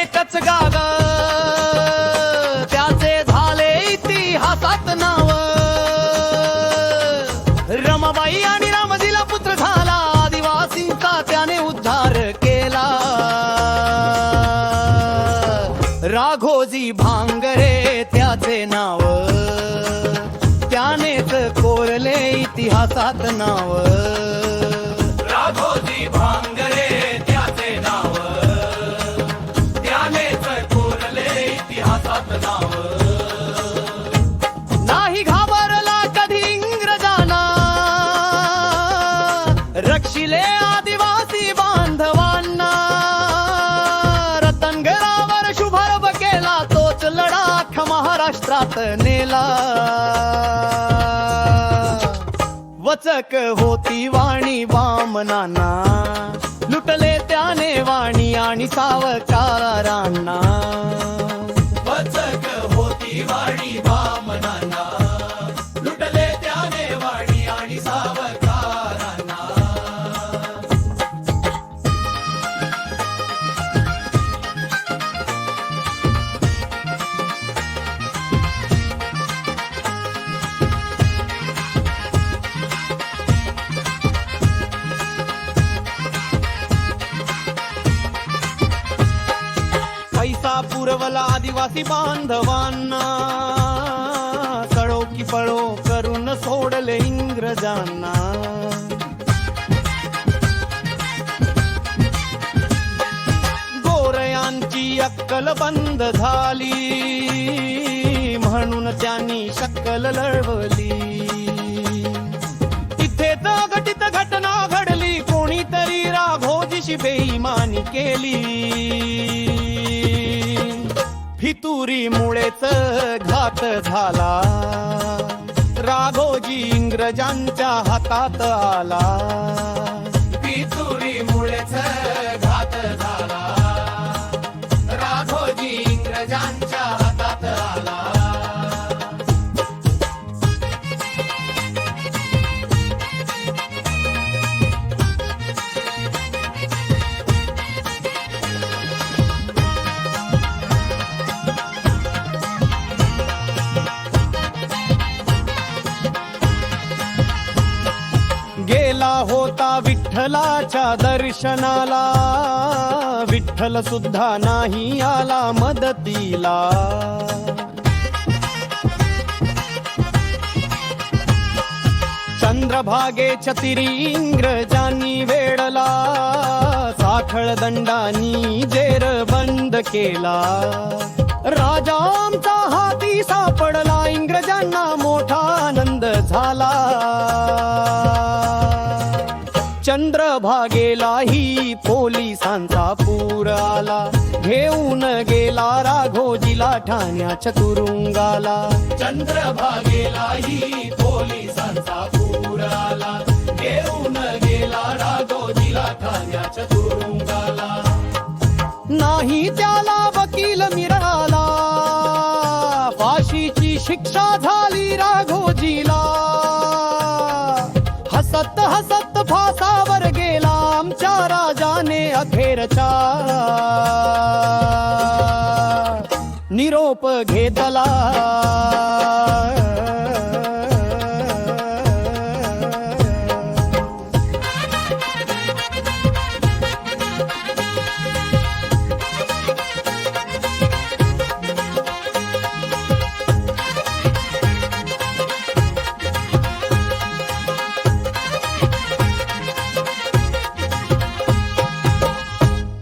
एकच गाग. त्याचे झाले इतिहासात नाव. रमाबाई आणि रामजीला पुत्र झाला. आदिवासींचा त्याने उद्धार केला. राघोजी भांगरे त्याचे नाव. त्यानेच कोरले इतिहासात नाव. नाही घाबरला कधी इंग्रजांना. रक्षिले आदिवासी बांधवांना. रतनगरावर शुभारंभ केला तोच लडाख महाराष्ट्रात नेला. वचक होती वाणी वामनांना. लुटले त्याने वाणी आणि सावकारांना. पुरवला आदिवासी बांधवांना. कळो की पळो करून सोडले इंग्रजांना. गोरयांची अक्कल बंद झाली. म्हणून त्यांनी शक्कल लढवली. तिथे घटित घटना घडली. कोणीतरी राघोजीशी बेईमानी केली. फितुरी मुळेच घात झाला. राघोजी इंग्रजांच्या हातात आला. विठ्ठलाच्या दर्शनाला. विठ्ठल सुद्धा नाही आला मदतीला. चंद्रभागे छतिरी इंग्रजांनी वेडला. साखळ दंडानी जेर बंद केला. राजा आमचा चंद्रभागेलाही पोलिसांचा पूर आला घेऊन गेला राघोजीला ठाण्याच्या तुरुंगाला. चंद्रभागेलाही पोलिसांचा पूर आला घेऊन गेला राघोजीला ठाण्याच्या तुरुंगाला. नाही त्याला वकील मिळाला. फाशीची शिक्षा झाली राघोजीला. हसत हसत अखेरचा निरोप घेतला.